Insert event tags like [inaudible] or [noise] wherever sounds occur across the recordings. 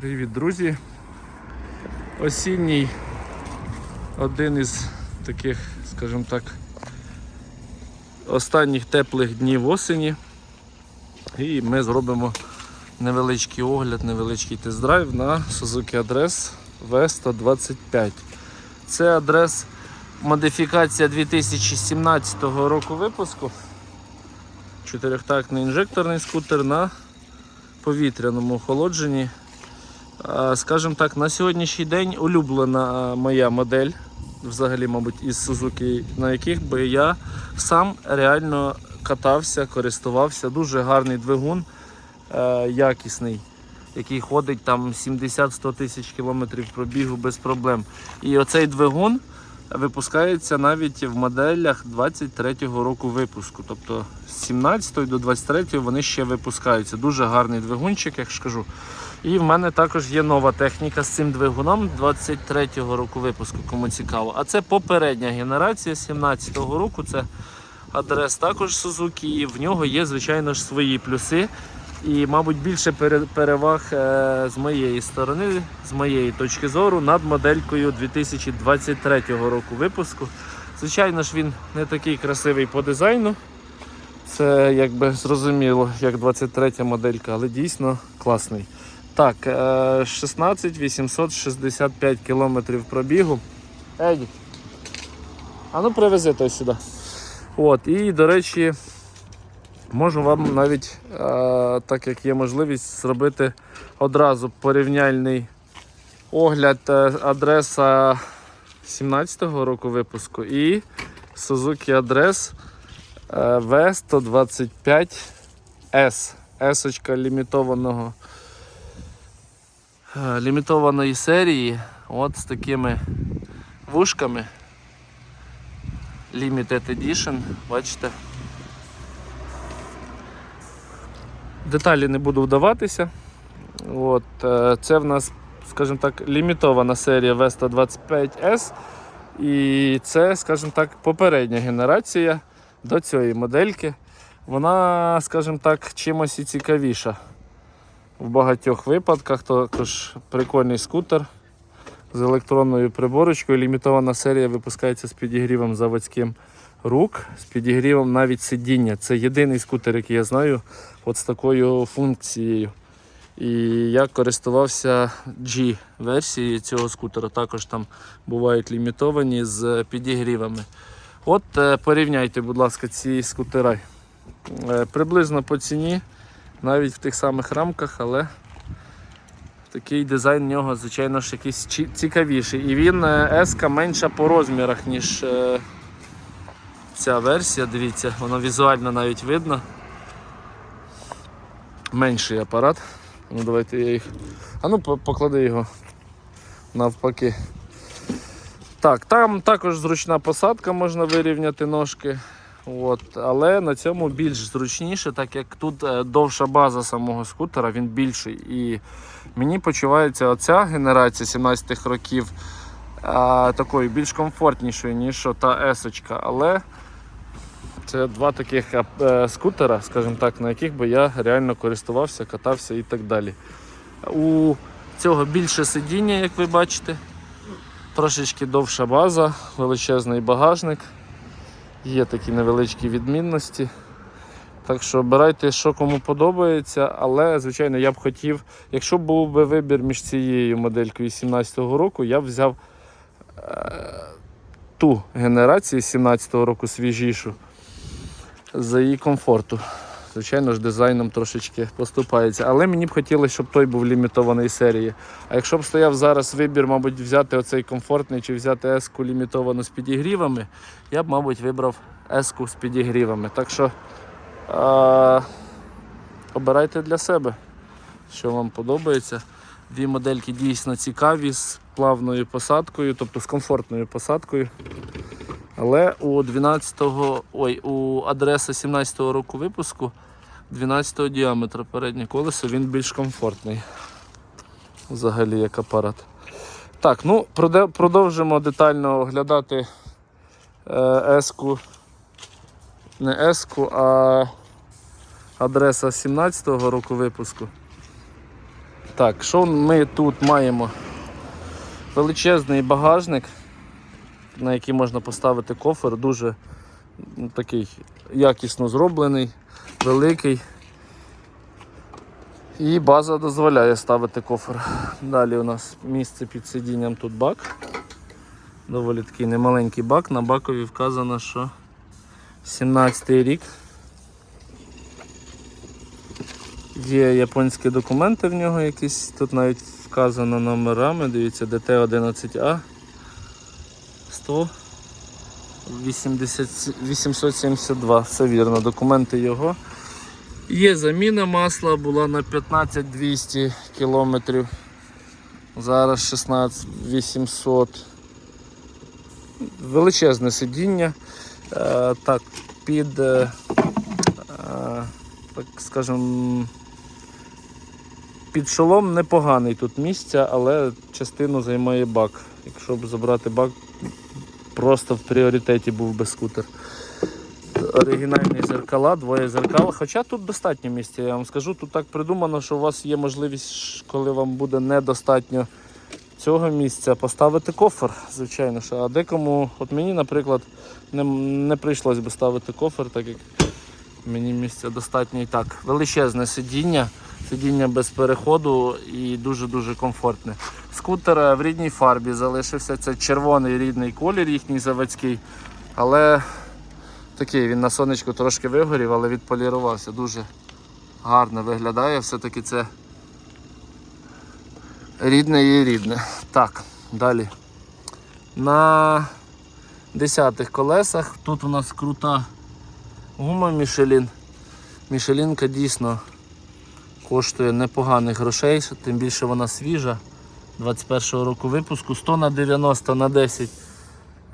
Привіт, друзі! Осінній один із таких, скажімо так, останніх теплих днів осені. І ми зробимо невеличкий огляд, невеличкий тест-драйв на Suzuki Address V125. Це адрес модифікація 2017 року випуску. Чотирьохтактний інжекторний скутер на повітряному охолодженні. Скажімо так, на сьогоднішній день улюблена моя модель, взагалі, мабуть, із Suzuki, на яких би я сам реально катався, користувався. Дуже гарний двигун, е, якісний, який ходить там 70-100 тисяч кілометрів пробігу без проблем. І оцей двигун випускається навіть в моделях 23-го року випуску. Тобто з 17 до 23 вони ще випускаються. Дуже гарний двигунчик, як ж кажу. І в мене також є нова техніка з цим двигуном 23-го року випуску, кому цікаво. А це попередня генерація 17-го року. Це адрес також Suzuki, і в нього є, звичайно ж, свої плюси. І, мабуть, більше переваг е, з моєї сторони, з моєї точки зору, над моделькою 2023 року випуску. Звичайно ж, він не такий красивий по дизайну. Це якби зрозуміло, як 23 моделька, але дійсно класний. Так, е, 16 865 кілометрів пробігу. Еді. А ну привези той сюди. От, і, до речі, можу вам навіть, е, так як є можливість, зробити одразу порівняльний огляд е, адреса 17-го року випуску і Suzuki Адрес е, V125S. S-очка лімітованого е, лімітованої серії. От з такими вушками. Limited Edition, бачите. Деталі не буду вдаватися. От, е, це в нас, скажімо так, лімітована серія V125S. І це, скажімо так, попередня генерація до цієї модельки. Вона, скажімо так, чимось і цікавіша в багатьох випадках. Також прикольний скутер з електронною приборочкою. Лімітована серія випускається з підігрівом заводським рук, з підігрівом навіть сидіння. Це єдиний скутер, який я знаю, от з такою функцією. І я користувався G-версією цього скутера. Також там бувають лімітовані з підігрівами. От е, порівняйте, будь ласка, ці скутери. Е, Приблизно по ціні, навіть в тих самих рамках, але такий дизайн в нього, звичайно ж, якийсь цікавіший. І він S менша по розмірах, ніж е, ця версія. Дивіться, воно візуально навіть видно. Менший апарат. Ну давайте я їх. А ну поклади його навпаки. Так, там також зручна посадка, можна вирівняти ножки. От, але на цьому більш зручніше, так як тут е, довша база самого скутера, він більший. І мені почувається оця генерація 17-х років а, такою більш комфортнішою, ніж та S-очка. Але це два таких е, скутера, скажімо так, на яких би я реально користувався, катався і так далі. У цього більше сидіння, як ви бачите. Трошечки довша база, величезний багажник. Є такі невеличкі відмінності. Так що обирайте, що кому подобається, але, звичайно, я б хотів, якщо був би вибір між цією моделькою 17-го року, я б взяв е, ту генерацію 17-го року свіжішу за її комфорту. Звичайно ж, дизайном трошечки поступається. Але мені б хотілося, щоб той був лімітований серії. А якщо б стояв зараз вибір, мабуть, взяти оцей комфортний чи взяти S-ку лімітовану з підігрівами, я б, мабуть, вибрав S-ку з підігрівами. Так що а, обирайте для себе, що вам подобається. Дві модельки дійсно цікаві з плавною посадкою, тобто з комфортною посадкою. Але у 12-го, ой, у адреса 17-го року випуску 12-го діаметра переднє колесо він більш комфортний. Взагалі як апарат. Так, ну продовжимо детально оглядати е, S-ку. Не S-ку, а адреса 17-го року випуску. Так, що ми тут маємо? Величезний багажник, на який можна поставити кофер, дуже такий якісно зроблений, великий. І база дозволяє ставити кофер. Далі у нас місце під сидінням тут бак. Доволі такий немаленький бак. На бакові вказано, що 17 й рік. Є японські документи в нього якісь, тут навіть вказано номерами, дивіться, ДТ-11А 100 80 872, все вірно, документи його. Є заміна масла, була на 15-200 кілометрів. Зараз 16 800. Величезне сидіння. Е, так, під, е, е, так скажем, під шолом непоганий тут місця, але частину займає бак. Якщо б забрати бак, просто в пріоритеті був би скутер. Оригінальні зеркала, двоє зеркал. Хоча тут достатньо місця, я вам скажу. Тут так придумано, що у вас є можливість, коли вам буде недостатньо цього місця, поставити кофер, звичайно. ж. А декому, от мені, наприклад, не, не прийшлось би ставити кофер, так як мені місця достатньо і так. Величезне сидіння, сидіння без переходу і дуже-дуже комфортне. Скутер е, в рідній фарбі залишився. Це червоний рідний колір їхній заводський. Але такий він на сонечку трошки вигорів, але відполірувався. Дуже гарно виглядає. Все-таки це рідне і рідне. Так, далі. На десятих колесах. Тут у нас крута гума Мішелін. Мішелінка дійсно коштує непоганих грошей, тим більше вона свіжа. 21-го року випуску 100 на 90 на 10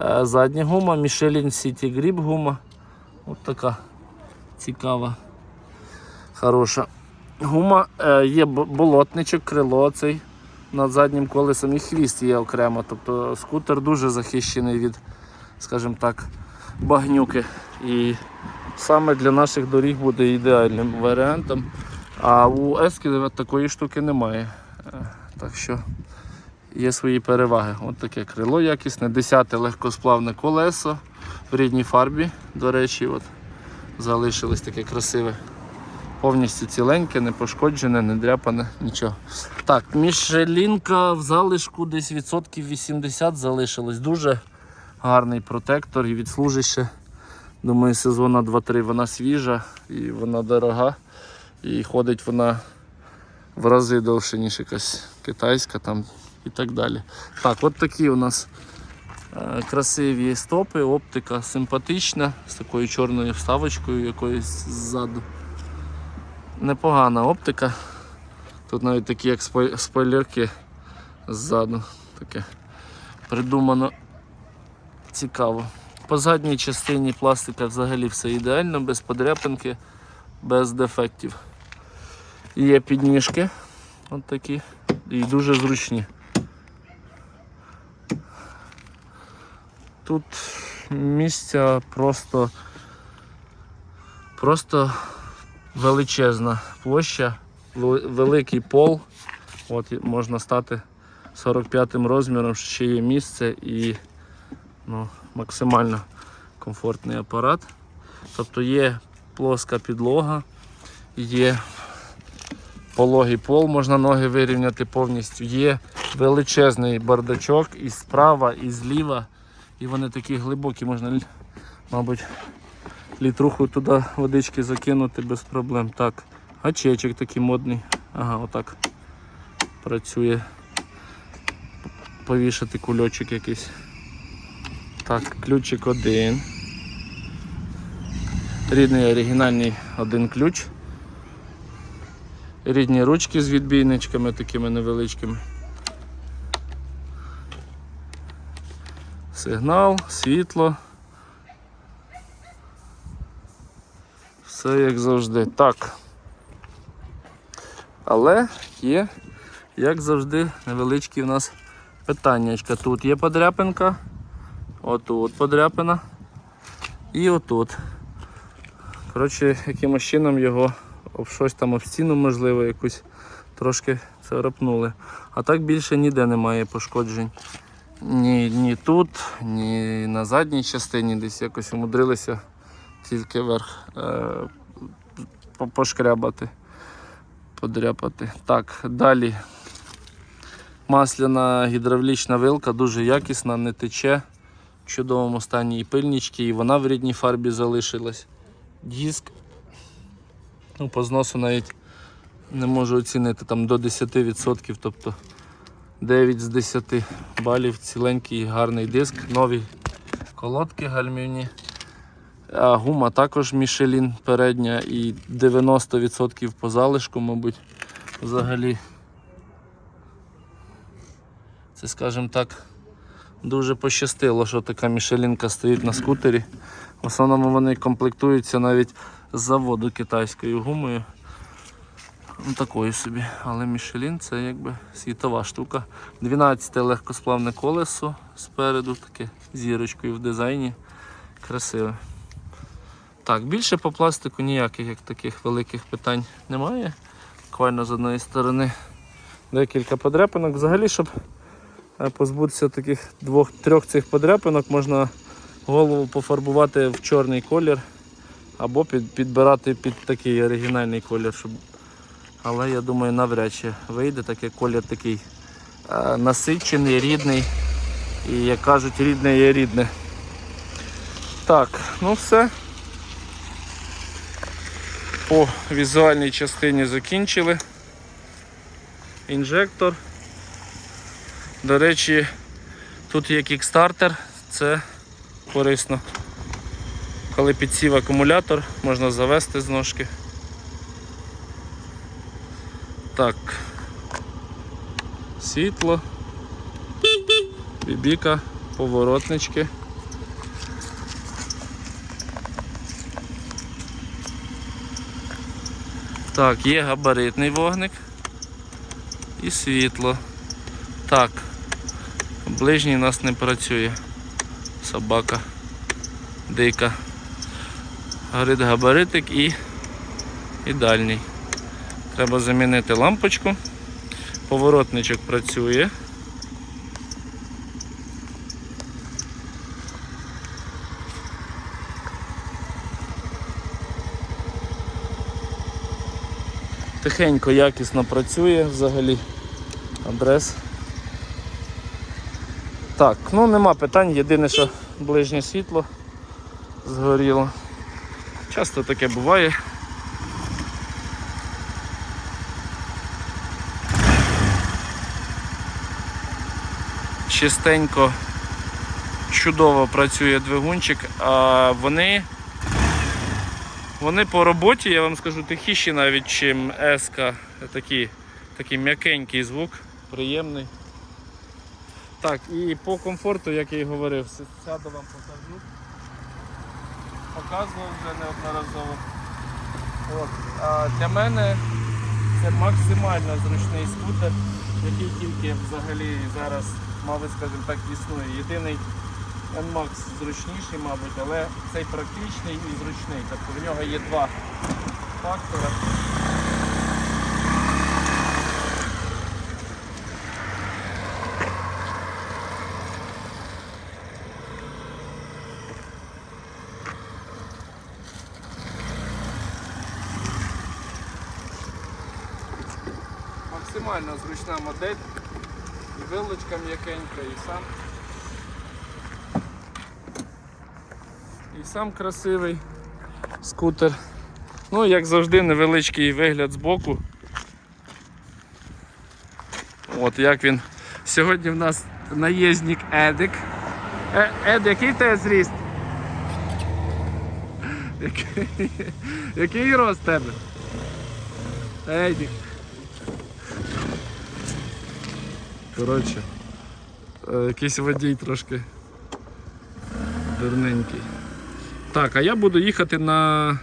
Е, задня гума, Michelin City Grip гума. От така цікава, хороша гума. Е, Є болотничок, крило цей над заднім колесом і хвіст є окремо. Тобто скутер дуже захищений від, скажімо так, багнюки. І саме для наших доріг буде ідеальним варіантом. А у Ескіда такої штуки немає. Е, Так що є свої переваги. От таке крило якісне, 10 легкосплавне колесо в рідній фарбі. До речі, от залишилось таке красиве. Повністю ціленьке, не пошкоджене, не дряпане, нічого. Так, мішелінка в залишку десь відсотків 80 залишилось. Дуже гарний протектор і відслужить ще. Думаю, сезона 2-3 вона свіжа і вона дорога. І ходить вона в рази довше, ніж якась китайська там і так далі. Так, от такі у нас е, красиві стопи, оптика симпатична, з такою чорною вставочкою якоюсь ззаду. Непогана оптика. Тут навіть такі як спой- спойлерки ззаду. Таке придумано цікаво. По задній частині пластика взагалі все ідеально, без подряпинки, без дефектів. Є підніжки, от такі, і дуже зручні. Тут місця просто, просто величезна площа, великий пол. От можна стати 45 розміром, ще є місце і ну, максимально комфортний апарат. Тобто є плоска підлога, є пологий пол, можна ноги вирівняти повністю. Є величезний бардачок і справа, і зліва. І вони такі глибокі, можна, мабуть, літруху туди водички закинути без проблем. Так, гачечок такий модний. Ага, отак працює. Повішати кульочок якийсь. Так, ключик один. Рідний оригінальний один ключ. Рідні ручки з відбійничками такими невеличкими. Сигнал, світло. Все як завжди. Так. Але є, як завжди, невеличкі у нас питаннячка. Тут є подряпинка, отут подряпина і отут. Коротше, якимось чином його об щось там об стіну, можливо, якусь трошки царапнули. А так більше ніде немає пошкоджень. Ні, ні тут, ні на задній частині десь якось умудрилися тільки верх е, пошкрябати, подряпати. Так, далі. Масляна гідравлічна вилка, дуже якісна, не тече. Чудовому стані і пильнички, і вона в рідній фарбі залишилась. Диск. Ну, по зносу навіть не можу оцінити там до 10%, тобто 9 з 10 балів, ціленький гарний диск, нові колодки гальмівні. А гума також Мішелін передня і 90% по залишку, мабуть, взагалі. Це, скажімо так, дуже пощастило, що така мішелінка стоїть на скутері. В основному вони комплектуються навіть з заводу китайською гумою. Ну, такою собі. Але Мішелін це якби світова штука. 12 легкосплавне колесо спереду, таке зірочкою в дизайні. Красиве. Так, більше по пластику ніяких як таких великих питань немає. Буквально з одної сторони декілька подряпинок. Взагалі, щоб позбутися таких двох-трьох цих подряпинок, можна голову пофарбувати в чорний колір або під, підбирати під такий оригінальний колір. Щоб... Але я думаю, навряд чи вийде, так як колір такий е, насичений, рідний. І як кажуть, рідне є рідне. Так, ну все. По візуальній частині закінчили. Інжектор. До речі, тут є кікстартер, це корисно. Коли підсів акумулятор, можна завести з ножки. Так. Світло, бібіка, поворотнички. Так, є габаритний вогник і світло. Так, ближній у нас не працює. Собака дика. Горить габаритик і, і дальній. Треба замінити лампочку. Поворотничок працює. Тихенько, якісно працює взагалі. Адрес. Так, ну нема питань, єдине, що ближнє світло згоріло. Часто таке буває. Чистенько, чудово працює двигунчик, а вони, вони по роботі, я вам скажу, тихіші навіть, чим еска. Такі, такий м'якенький звук, приємний. Так, і по комфорту, як я і говорив, сяду вам покажу. Показував вже неодноразово. От. А для мене це максимально зручний скутер, який тільки взагалі зараз, мабуть, скажімо так, існує. Єдиний NMAX зручніший, мабуть, але цей практичний і зручний. Тобто в нього є два фактори. Максимально зручна модель. І вилочка м'якенька, і сам. І сам красивий скутер. Ну, як завжди, невеличкий вигляд збоку. От як він. Сьогодні в нас наїзник Едик. Е, Ед, який тебе зріст? Який, [laughs] який рост тебе? Едік. Коротше, е, якийсь водій трошки дурненький. Так, а я буду їхати на.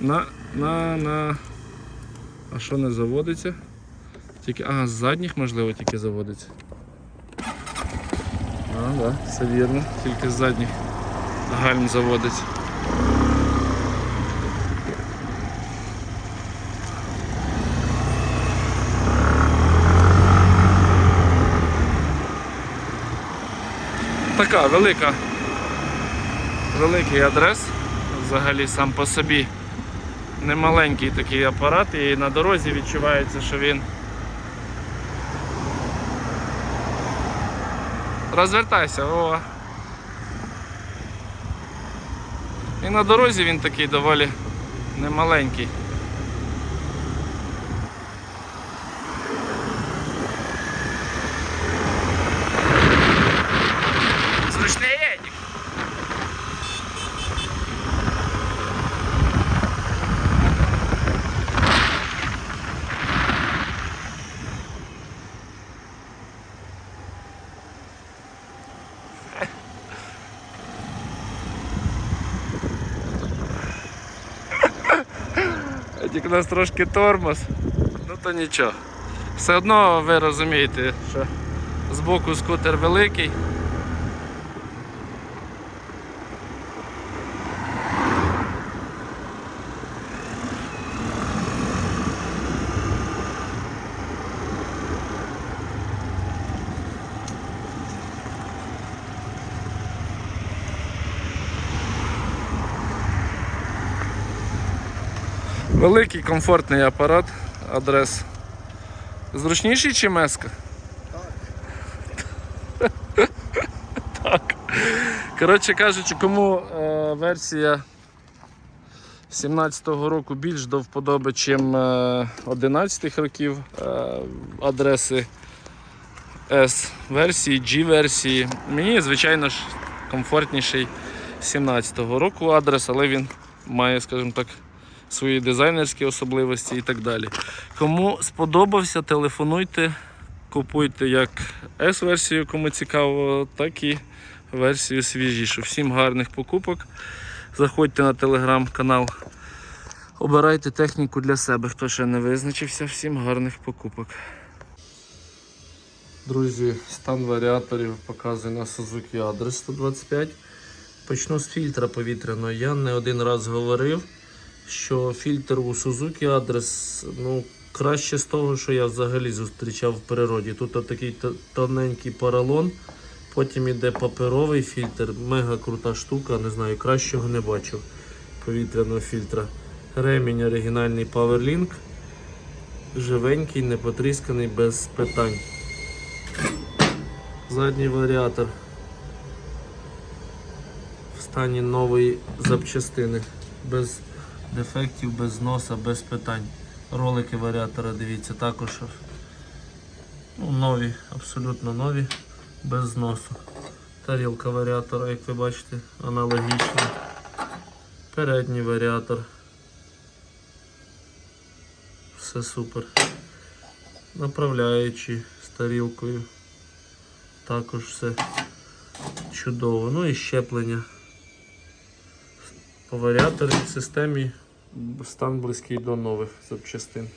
На. на. на. А що не заводиться? Тільки. Ага, з задніх можливо тільки заводиться. А, да, все вірно, тільки з задніх гальм заводиться. Така велика, великий адрес. Взагалі сам по собі немаленький такий апарат і на дорозі відчувається, що він розвертайся, о. І на дорозі він такий доволі немаленький. У нас трошки тормоз, ну то нічого. Все одно ви розумієте, що збоку скутер великий. Великий комфортний апарат, адрес. Зручніший чи меска? Так. [laughs] Коротше кажучи, кому е, версія 17-го року більш до вподоби, чим е, 11-х років е, адреси S версії, G версії. Мені, звичайно ж, комфортніший 17-го року адрес, але він має, скажімо так, свої дизайнерські особливості і так далі. Кому сподобався, телефонуйте, купуйте як S-версію, кому цікаво, так і версію свіжішу. Всім гарних покупок. Заходьте на телеграм-канал. Обирайте техніку для себе, хто ще не визначився. Всім гарних покупок. Друзі, стан варіаторів показує на Suzuki адрес 125. Почну з фільтра повітряного. Я не один раз говорив, що фільтр у Suzuki адрес ну, краще з того, що я взагалі зустрічав в природі. Тут такий тоненький поролон, потім іде паперовий фільтр, мега крута штука, не знаю, кращого не бачив повітряного фільтра. Ремінь оригінальний PowerLink. Живенький, не потрісканий, без питань. Задній варіатор в стані нової запчастини. Без дефектів, без носа, без питань. Ролики варіатора, дивіться, також ну, нові, абсолютно нові, без зносу. Тарілка варіатора, як ви бачите, аналогічна. Передній варіатор. Все супер. Направляючи з тарілкою. Також все чудово. Ну і щеплення. По в системі стан близький до нових запчастин.